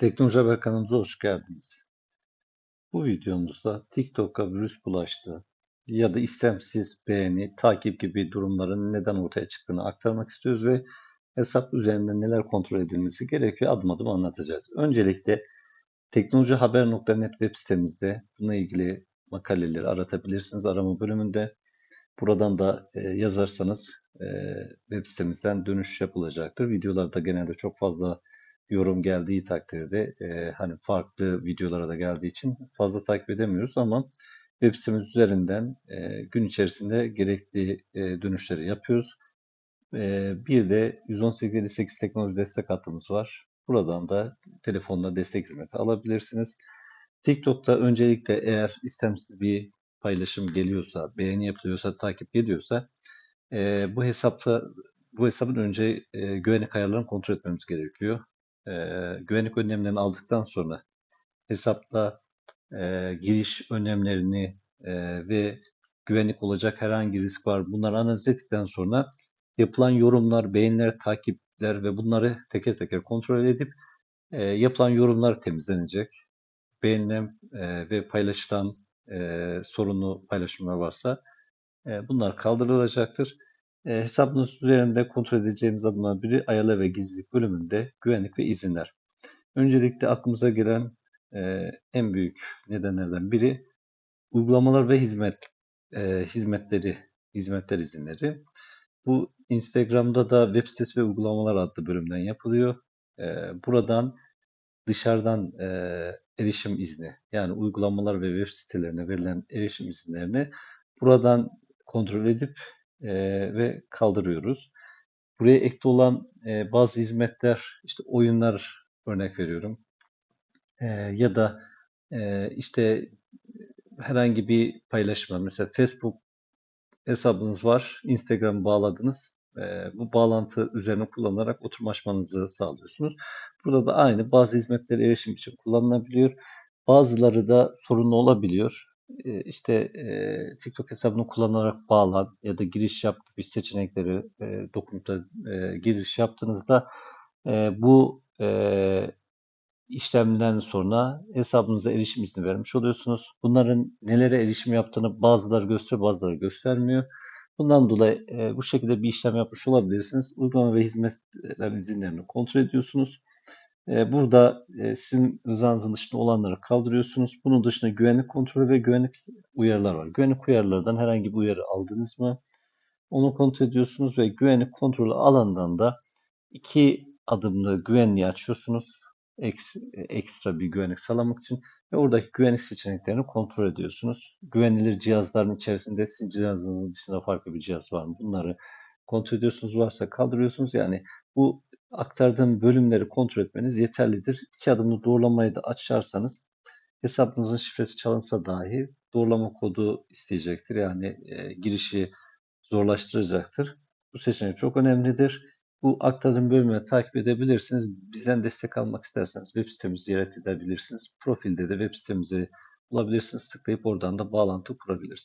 Teknoloji Haber kanalımıza hoş geldiniz. Bu videomuzda TikTok'a virüs bulaştı ya da istemsiz beğeni, takip gibi durumların neden ortaya çıktığını aktarmak istiyoruz ve hesap üzerinde neler kontrol edilmesi gerekiyor adım adım anlatacağız. Öncelikle teknolojihaber.net web sitemizde bununla ilgili makaleleri aratabilirsiniz arama bölümünde. Buradan da e, yazarsanız e, web sitemizden dönüş yapılacaktır. Videolarda genelde çok fazla yorum geldiği takdirde e, hani farklı videolara da geldiği için fazla takip edemiyoruz ama web sitemiz üzerinden e, gün içerisinde gerekli e, dönüşleri yapıyoruz. E, bir de 11858 teknoloji destek hattımız var. Buradan da telefonla destek hizmeti alabilirsiniz. TikTok'ta öncelikle eğer istemsiz bir paylaşım geliyorsa, beğeni yapılıyorsa, takip geliyorsa e, bu hesapta bu hesabın önce e, güvenlik ayarlarını kontrol etmemiz gerekiyor e, güvenlik önlemlerini aldıktan sonra hesapta e, giriş önlemlerini e, ve güvenlik olacak herhangi risk var bunları analiz ettikten sonra yapılan yorumlar, beğeniler, takipler ve bunları teker teker kontrol edip e, yapılan yorumlar temizlenecek. Beğenilen e, ve paylaşılan e, sorunlu paylaşımlar varsa e, bunlar kaldırılacaktır. E, hesabınız üzerinde kontrol edeceğiniz adımlar biri ayarlar ve gizlilik bölümünde güvenlik ve izinler. Öncelikle aklımıza gelen e, en büyük nedenlerden biri uygulamalar ve hizmet e, hizmetleri, hizmetler izinleri. Bu Instagram'da da web sitesi ve uygulamalar adlı bölümden yapılıyor. E, buradan dışarıdan e, erişim izni yani uygulamalar ve web sitelerine verilen erişim izinlerini buradan kontrol edip e, ve kaldırıyoruz. Buraya ekli olan e, bazı hizmetler, işte oyunlar örnek veriyorum. E, ya da e, işte herhangi bir paylaşma, mesela Facebook hesabınız var, Instagram bağladınız. E, bu bağlantı üzerine kullanarak oturmaşmanızı sağlıyorsunuz. Burada da aynı bazı hizmetlere erişim için kullanılabiliyor. Bazıları da sorunlu olabiliyor işte TikTok hesabını kullanarak bağlan ya da giriş yap gibi seçenekleri dokunup da giriş yaptığınızda bu işlemden sonra hesabınıza erişim izni vermiş oluyorsunuz. Bunların nelere erişim yaptığını bazıları gösteriyor, bazıları göstermiyor. Bundan dolayı bu şekilde bir işlem yapmış olabilirsiniz. Uygulama ve hizmetler izinlerini kontrol ediyorsunuz. Ee, burada e, sizin rızanızın dışında olanları kaldırıyorsunuz. Bunun dışında güvenlik kontrolü ve güvenlik uyarılar var. Güvenlik uyarılardan herhangi bir uyarı aldınız mı? Onu kontrol ediyorsunuz ve güvenlik kontrolü alandan da iki adımlı güvenliği açıyorsunuz. Ekstra bir güvenlik sağlamak için ve oradaki güvenlik seçeneklerini kontrol ediyorsunuz. Güvenilir cihazların içerisinde sizin cihazınızın dışında farklı bir cihaz var mı? Bunları kontrol ediyorsunuz. Varsa kaldırıyorsunuz. Yani bu aktardığım bölümleri kontrol etmeniz yeterlidir. İki adımlı doğrulamayı da açarsanız hesabınızın şifresi çalınsa dahi doğrulama kodu isteyecektir. Yani e, girişi zorlaştıracaktır. Bu seçenek çok önemlidir. Bu aktardığım bölümleri takip edebilirsiniz. Bizden destek almak isterseniz web sitemizi ziyaret edebilirsiniz. Profilde de web sitemizi bulabilirsiniz. Tıklayıp oradan da bağlantı kurabilirsiniz.